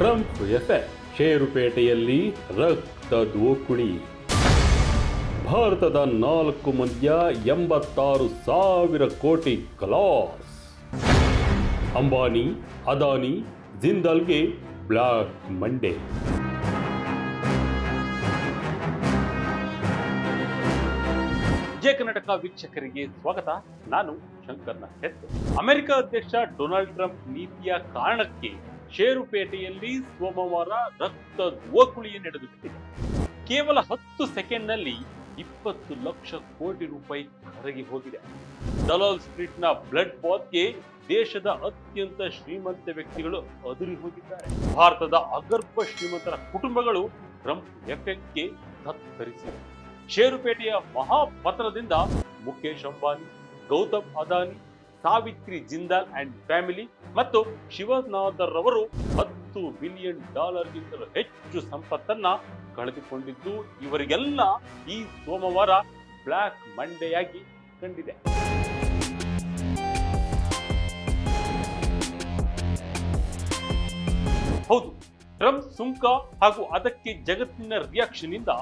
Trump effect ಷೇರುಪೇಟೆಯಲ್ಲಿ ರಕ್ತ ದೋಕುಳಿ ಭಾರತದ ನಾಲ್ಕು ಮಂದಿಯ ಎಂಬತ್ತಾರು ಸಾವಿರ ಕೋಟಿ ಕಲಾಸ್ ಅಂಬಾನಿ, ಅದಾನಿ, ಜಿಂದಲ್ಗೆ ಬ್ಲಾಕ್ ಮಂಡೇ. ಜಯ ಕರ್ನಾಟಕ ವೀಕ್ಷಕರಿಗೆ ಸ್ವಾಗತ. ನಾನು ಶಂಕರ್ನ ಹೆತ್ತು ಅಮೆರಿಕ ಅಧ್ಯಕ್ಷ ಡೊನಾಲ್ಡ್ ಟ್ರಂಪ್ ನೀತಿಯ ಕಾರಣಕ್ಕೆ ಷೇರುಪೇಟೆಯಲ್ಲಿ ಸೋಮವಾರ ರಕ್ತ ಗೋಕುಳಿ ನಡೆದು ಬಿಟ್ಟಿದೆ ಕೇವಲ ಹತ್ತು ಸೆಕೆಂಡ್ನಲ್ಲಿ ಇಪ್ಪತ್ತು ಲಕ್ಷ ಕೋಟಿ ರೂಪಾಯಿ ಕರಗಿ ಹೋಗಿದೆ. ದಲಾಲ್ ಸ್ಟ್ರೀಟ್ನ ಬ್ಲಡ್ ಬಾತ್ಗೆ ದೇಶದ ಅತ್ಯಂತ ಶ್ರೀಮಂತ ವ್ಯಕ್ತಿಗಳು ಅದುರಿ ಹೋಗಿದ್ದಾರೆ. ಭಾರತದ ಅಗರ್ಭ ಶ್ರೀಮಂತರ ಕುಟುಂಬಗಳು ಟ್ರಂಪ್ ಎಫೆಕ್ಟ್ಗೆ ತತ್ತರಿಸಿವೆ ಷೇರುಪೇಟೆಯ ಮಹಾಪತ್ರದಿಂದ ಮುಖೇಶ್ ಅಂಬಾನಿ, ಗೌತಮ್ ಅದಾನಿ ಸಾವಿತ್ರಿ ಜಿಂದಾಲ್ ಅಂಡ್ ಫ್ಯಾಮಿಲಿ ಮತ್ತು ಶಿವನಾಥರ್ ರವರು ಹತ್ತು ಬಿಲಿಯನ್ ಡಾಲರ್ಗಿಂತಲೂ ಹೆಚ್ಚು ಸಂಪತ್ತನ್ನ ಕಳೆದುಕೊಂಡಿದ್ದು, ಇವರಿಗೆಲ್ಲ ಈ ಸೋಮವಾರ ಬ್ಲಾಕ್ ಮಂಡೆಯಾಗಿ ಕಂಡಿದೆ. ಹೌದು, ಟ್ರಂಪ್ ಸುಂಕ ಹಾಗೂ ಅದಕ್ಕೆ ಜಗತ್ತಿನ ರಿಯಾಕ್ಷನ್ ಇಂದ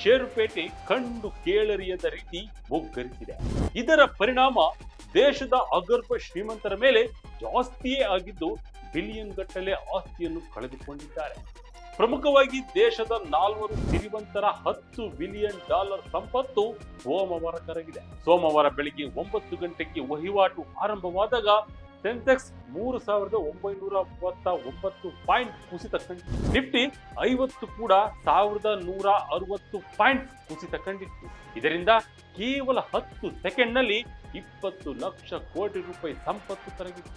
ಷೇರುಪೇಟೆ ಕಂಡು ಕೇಳರಿಯದ ರೀತಿ ಮುಗ್ಗರಿಸಿದೆ ಇದರ ಪರಿಣಾಮ ದೇಶದ ಅಗರ್ಭ ಶ್ರೀಮಂತರ ಮೇಲೆ ಜಾಸ್ತಿಯೇ ಆಗಿದ್ದು ಬಿಲಿಯನ್ ಗಟ್ಟಲೆ ಆಸ್ತಿಯನ್ನು ಕಳೆದುಕೊಂಡಿದ್ದಾರೆ. ಪ್ರಮುಖವಾಗಿ ದೇಶದ ನಾಲ್ವರು ಸಿರಿವಂತರ ಹತ್ತು ಬಿಲಿಯನ್ ಡಾಲರ್ ಸಂಪತ್ತು ಸೋಮವಾರ ಕರಗಿದೆ. ಸೋಮವಾರ ಬೆಳಿಗ್ಗೆ ಒಂಬತ್ತು ಗಂಟೆಗೆ ವಹಿವಾಟು ಆರಂಭವಾದಾಗ ಸೆನ್ಸೆಕ್ಸ್ ಮೂರು ಸಾವಿರದ ಒಂಬೈನೂರ ಮೂವತ್ತ ಒಂಬತ್ತು ಪಾಯಿಂಟ್ ಕುಸಿತ ಕಂಡಿತು ನಿಫ್ಟಿ ಐವತ್ತು ಕೂಡ ಸಾವಿರದ ನೂರ ಅರವತ್ತು ಪಾಯಿಂಟ್ ಕುಸಿತ ಕಂಡಿತ್ತು. ಇದರಿಂದ ಕೇವಲ ಹತ್ತು ಸೆಕೆಂಡ್ನಲ್ಲಿ ಇಪ್ಪತ್ತು ಲಕ್ಷ ಕೋಟಿ ರೂಪಾಯಿ ಸಂಪತ್ತು ಕರಗಿತ್ತು.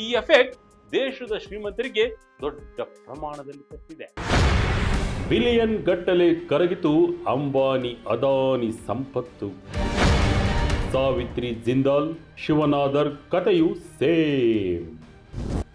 ಈ ಎಫೆಕ್ಟ್ ದೇಶದ ಶ್ರೀಮಂತರಿಗೆ ದೊಡ್ಡ ಪ್ರಮಾಣದಲ್ಲಿ ತಪ್ಪಿದೆ. ಬಿಲಿಯನ್ ಗಟ್ಟಲೆ ಕರಗಿತು ಅಂಬಾನಿ, ಅದಾನಿ ಸಂಪತ್ತು. ಸಾವಿತ್ರಿ ಜಿಂದಾಲ್, ಶಿವನಾದರ್ ಕಥೆಯು ಸೇಮ್.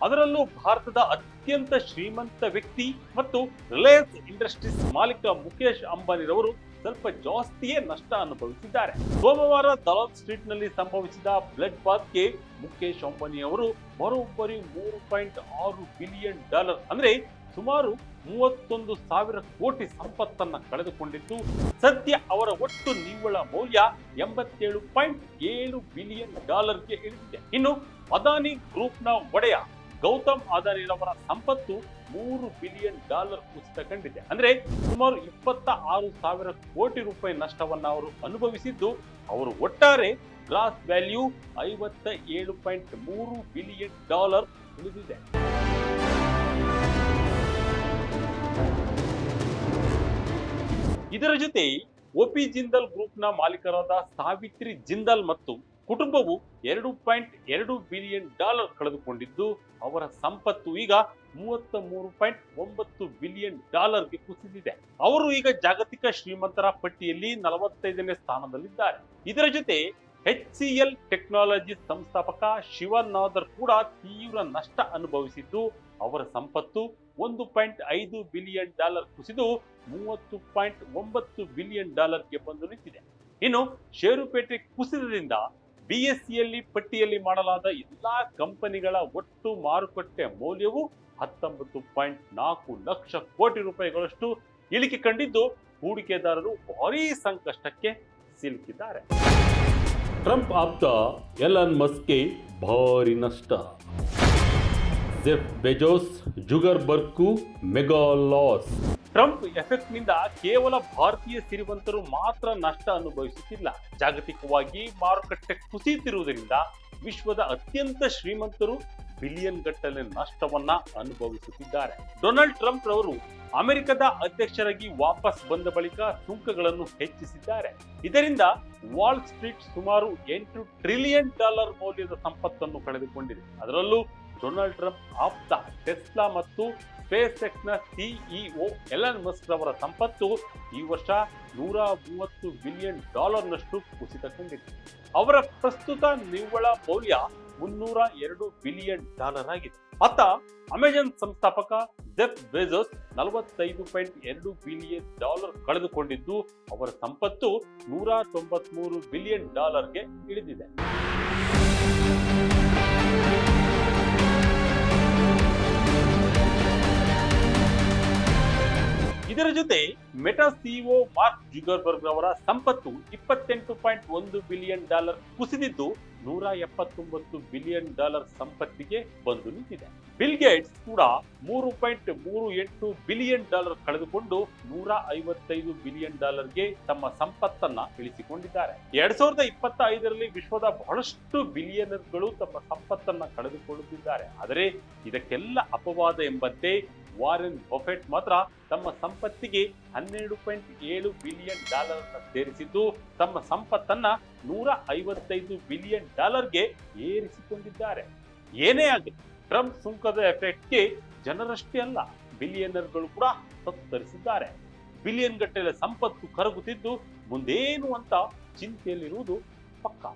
ಅದರಲ್ಲೂ ಭಾರತದ ಅತ್ಯಂತ ಶ್ರೀಮಂತ ವ್ಯಕ್ತಿ ಮತ್ತು ರಿಲಯನ್ಸ್ ಇಂಡಸ್ಟ್ರೀಸ್ ಮಾಲೀಕ ಮುಖೇಶ್ ಅಂಬಾನಿರವರು ಸ್ವಲ್ಪ ಜಾಸ್ತಿಯೇ ನಷ್ಟ ಅನುಭವಿಸಿದ್ದಾರೆ. ಸೋಮವಾರ ದಲಾಲ್ ಸ್ಟ್ರೀಟ್ನಲ್ಲಿ ಸಂಭವಿಸಿದ ಬ್ಲಡ್ ಬಾತ್ಗೆ ಮುಖೇಶ್ ಅಂಬಾನಿ ಅವರು ಬರೋಬ್ಬರಿ ಮೂರು ಪಾಯಿಂಟ್ ಆರು ಬಿಲಿಯನ್ ಡಾಲರ್ ಅಂದ್ರೆ ಸುಮಾರು ಮೂವತ್ತೊಂದು ಸಾವಿರ ಕೋಟಿ ಸಂಪತ್ತನ್ನ ಕಳೆದುಕೊಂಡಿದ್ದು, ಸದ್ಯ ಅವರ ಒಟ್ಟು ನಿವ್ವಳ ಮೌಲ್ಯ ಎಂಬತ್ತೇಳು ಪಾಯಿಂಟ್ ಏಳು ಬಿಲಿಯನ್ ಡಾಲರ್ಗೆ ಇಳಿದಿದೆ. ಇನ್ನು ಅದಾನಿ ಗ್ರೂಪ್ನ ಒಡೆಯ ಗೌತಮ್ ಅದಾನಿರವರ ಸಂಪತ್ತು ಮೂರು ಬಿಲಿಯನ್ ಡಾಲರ್ ಕುಸಿತ ಕಂಡಿದೆ ಅಂದ್ರೆ ಸುಮಾರು ಇಪ್ಪತ್ತ ಆರು ಸಾವಿರ ಕೋಟಿ ರೂಪಾಯಿ ನಷ್ಟವನ್ನು ಅವರು ಅನುಭವಿಸಿದ್ದು, ಅವರು ಒಟ್ಟಾರೆ ಗ್ರಾಸ್ ವ್ಯಾಲ್ಯೂ ಐವತ್ತ ಏಳು ಪಾಯಿಂಟ್ ಮೂರು ಬಿಲಿಯನ್ ಡಾಲರ್ ಉಳಿದಿದೆ. ಇದರ ಜೊತೆ ಒಪಿ ಜಿಂದಲ್ ಗ್ರೂಪ್ನ ಮಾಲೀಕರಾದ ಸಾವಿತ್ರಿ ಜಿಂದಾಲ್ ಮತ್ತು ಕುಟುಂಬವು ಎರಡು ಪಾಯಿಂಟ್ ಎರಡು ಬಿಲಿಯನ್ ಡಾಲರ್ ಕಳೆದುಕೊಂಡಿದ್ದು, ಅವರ ಸಂಪತ್ತು ಈಗ ಮೂವತ್ತ ಮೂರು ಪಾಯಿಂಟ್ ಒಂಬತ್ತು ಬಿಲಿಯನ್ ಡಾಲರ್ಗೆ ಕುಸಿದಿದೆ. ಅವರು ಈಗ ಜಾಗತಿಕ ಶ್ರೀಮಂತರ ಪಟ್ಟಿಯಲ್ಲಿ ನಲವತ್ತೈದನೇ ಸ್ಥಾನದಲ್ಲಿದ್ದಾರೆ. ಇದರ ಜೊತೆ ಎಚ್ ಸಿ ಎಲ್ ಟೆಕ್ನಾಲಜಿ ಸಂಸ್ಥಾಪಕ ಶಿವನಾದರ್ ಕೂಡ ತೀವ್ರ ನಷ್ಟ ಅನುಭವಿಸಿದ್ದು, ಅವರ ಸಂಪತ್ತು ಒಂದು ಪಾಯಿಂಟ್ ಐದು ಬಿಲಿಯನ್ ಡಾಲರ್ ಕುಸಿದು ಮೂವತ್ತು ಪಾಯಿಂಟ್ ಒಂಬತ್ತು ಬಿಲಿಯನ್ ಡಾಲರ್ಗೆ ಬಂದು ನಿಂತಿದೆ. ಇನ್ನು ಷೇರುಪೇಟೆ ಕುಸಿತದಿಂದ ಬಿಎಸ್ಸಿಯಲ್ಲಿ ಪಟ್ಟಿಯಲ್ಲಿ ಮಾಡಲಾದ ಎಲ್ಲಾ ಕಂಪನಿಗಳ ಒಟ್ಟು ಮಾರುಕಟ್ಟೆ ಮೌಲ್ಯವು ಹತ್ತೊಂಬತ್ತು ಪಾಯಿಂಟ್ ನಾಲ್ಕು ಲಕ್ಷ ಕೋಟಿ ರೂಪಾಯಿಗಳಷ್ಟು ಇಳಿಕೆ ಕಂಡಿದ್ದು, ಹೂಡಿಕೆದಾರರು ಭಾರೀ ಸಂಕಷ್ಟಕ್ಕೆ ಸಿಲುಕಿದ್ದಾರೆ. ಟ್ರಂಪ್ ಆಪ್ತ ಎಲನ್ ಮಸ್ಗೆ ಭಾರಿ ನಷ್ಟ. Jeff Bezos, Zuckerberg, mega loss. Trump ಎಫೆಕ್ಟ್ನಿಂದ ಕೇವಲ ಭಾರತೀಯ ಸಿರಿವಂತರು ಮಾತ್ರ ನಷ್ಟ ಅನುಭವಿಸುತ್ತಿಲ್ಲ. ಜಾಗತಿಕವಾಗಿ ಮಾರುಕಟ್ಟೆ ಕುಸಿಯುತ್ತಿರುವುದರಿಂದ ವಿಶ್ವದ ಅತ್ಯಂತ ಶ್ರೀಮಂತರು ಬಿಲಿಯನ್ ಗಟ್ಟಲೆ ನಷ್ಟವನ್ನ ಅನುಭವಿಸುತ್ತಿದ್ದಾರೆ. ಡೊನಾಲ್ಡ್ ಟ್ರಂಪ್ ರವರು ಅಮೆರಿಕದ ಅಧ್ಯಕ್ಷರಾಗಿ ವಾಪಸ್ ಬಂದ ಬಳಿಕ ಸುಂಕಗಳನ್ನು ಹೆಚ್ಚಿಸಿದ್ದಾರೆ. ಇದರಿಂದ ವಾಲ್ ಸ್ಟ್ರೀಟ್ ಸುಮಾರು ಎಂಟು ಟ್ರಿಲಿಯನ್ ಡಾಲರ್ ಮೌಲ್ಯದ ಸಂಪತ್ತನ್ನು ಕಳೆದುಕೊಂಡಿದೆ. ಅದರಲ್ಲೂ ಡೊನಾಲ್ಡ್ ಟ್ರಂಪ್ ಆಪ್ತ, ಟೆಸ್ಲಾ ಮತ್ತು ಸ್ಪೇಸ್ ಎಕ್ಸ್ನ ಸಿಇಒ ಎಲನ್ ಮಸ್ಕ್ ಅವರ ಸಂಪತ್ತು ಈ ವರ್ಷ ನೂರ ಮೂವತ್ತು ಬಿಲಿಯನ್ ಡಾಲರ್ನಷ್ಟು ಕುಸಿತ ಕಂಡಿದೆ ಅವರ ಪ್ರಸ್ತುತ ನಿವ್ವಳ ಮೌಲ್ಯ ಮುನ್ನೂರ ಎರಡು ಬಿಲಿಯನ್ ಡಾಲರ್ ಆಗಿದೆ. ಅತ್ತ ಅಮೆಜಾನ್ ಸಂಸ್ಥಾಪಕ ಜೆಫ್ ಬೇಜೋಸ್ ನಲವತ್ತೈದು ಪಾಯಿಂಟ್ ಎರಡು ಬಿಲಿಯನ್ ಡಾಲರ್ ಕಳೆದುಕೊಂಡಿದ್ದು, ಅವರ ಸಂಪತ್ತು ನೂರ ತೊಂಬತ್ಮೂರು ಬಿಲಿಯನ್ ಡಾಲರ್ಗೆ ಇಳಿದಿದೆ. ಇದರ ಜೊತೆ ಮೆಟಾ ಸಿಇಒ ಮಾರ್ಕ್ ಜುಗರ್ಬರ್ಗ್ ಅವರ ಸಂಪತ್ತು ಇಪ್ಪತ್ತೆಂಟು ಪಾಯಿಂಟ್ ಒಂದು ಬಿಲಿಯನ್ ಡಾಲರ್ ಕುಸಿದಿದ್ದು ನೂರ ಎಪ್ಪತ್ತೊಂಬತ್ತು ಬಿಲಿಯನ್ ಡಾಲರ್ ಸಂಪತ್ತಿಗೆ ಬಂದು ನಿಂತಿದೆ. ಬಿಲ್ ಗೇಟ್ಸ್ ಕೂಡ ಮೂರು ಪಾಯಿಂಟ್ ಮೂರು ಎಂಟು ಬಿಲಿಯನ್ ಡಾಲರ್ ಕಳೆದುಕೊಂಡು ನೂರ ಐವತ್ತೈದು ಬಿಲಿಯನ್ ಡಾಲರ್ಗೆ ತಮ್ಮ ಸಂಪತ್ತನ್ನ ಇಳಿಸಿಕೊಂಡಿದ್ದಾರೆ. ಎರಡ್ ಸಾವಿರದ ಇಪ್ಪತ್ತ ಐದರಲ್ಲಿ ವಿಶ್ವದ ಬಹಳಷ್ಟು ಬಿಲಿಯನರ್ಗಳು ತಮ್ಮ ಸಂಪತ್ತನ್ನ ಕಳೆದುಕೊಳ್ಳುತ್ತಿದ್ದಾರೆ. ಆದರೆ ಇದಕ್ಕೆಲ್ಲ ಅಪವಾದ ಎಂಬಂತೆ ವಾರೆನ್ ಬಫೆಟ್ ಮಾತ್ರ ತಮ್ಮ ಸಂಪತ್ತಿಗೆ ಹನ್ನೆರಡು ಪಾಯಿಂಟ್ ಏಳು ಬಿಲಿಯನ್ ಡಾಲರ್ ಸೇರಿಸಿದ್ದು, ತಮ್ಮ ಸಂಪತ್ತನ್ನ ನೂರ ಐವತ್ತೈದು ಬಿಲಿಯನ್ ಡಾಲರ್ಗೆ ಏರಿಸಿಕೊಂಡಿದ್ದಾರೆ. ಏನೇ ಆಗಲಿ, ಟ್ರಂಪ್ ಸುಂಕದ ಎಫೆಕ್ಟ್ಗೆ ಜನರಷ್ಟೇ ಅಲ್ಲ, ಬಿಲಿಯನರ್ಗಳು ಕೂಡ ತತ್ತರಿಸಿದ್ದಾರೆ. ಬಿಲಿಯನ್ ಗಟ್ಟಲೆ ಸಂಪತ್ತು ಕರಗುತ್ತಿದ್ದು, ಮುಂದೇನು ಅಂತ ಚಿಂತೆಯಲ್ಲಿರುವುದು ಪಕ್ಕಾ.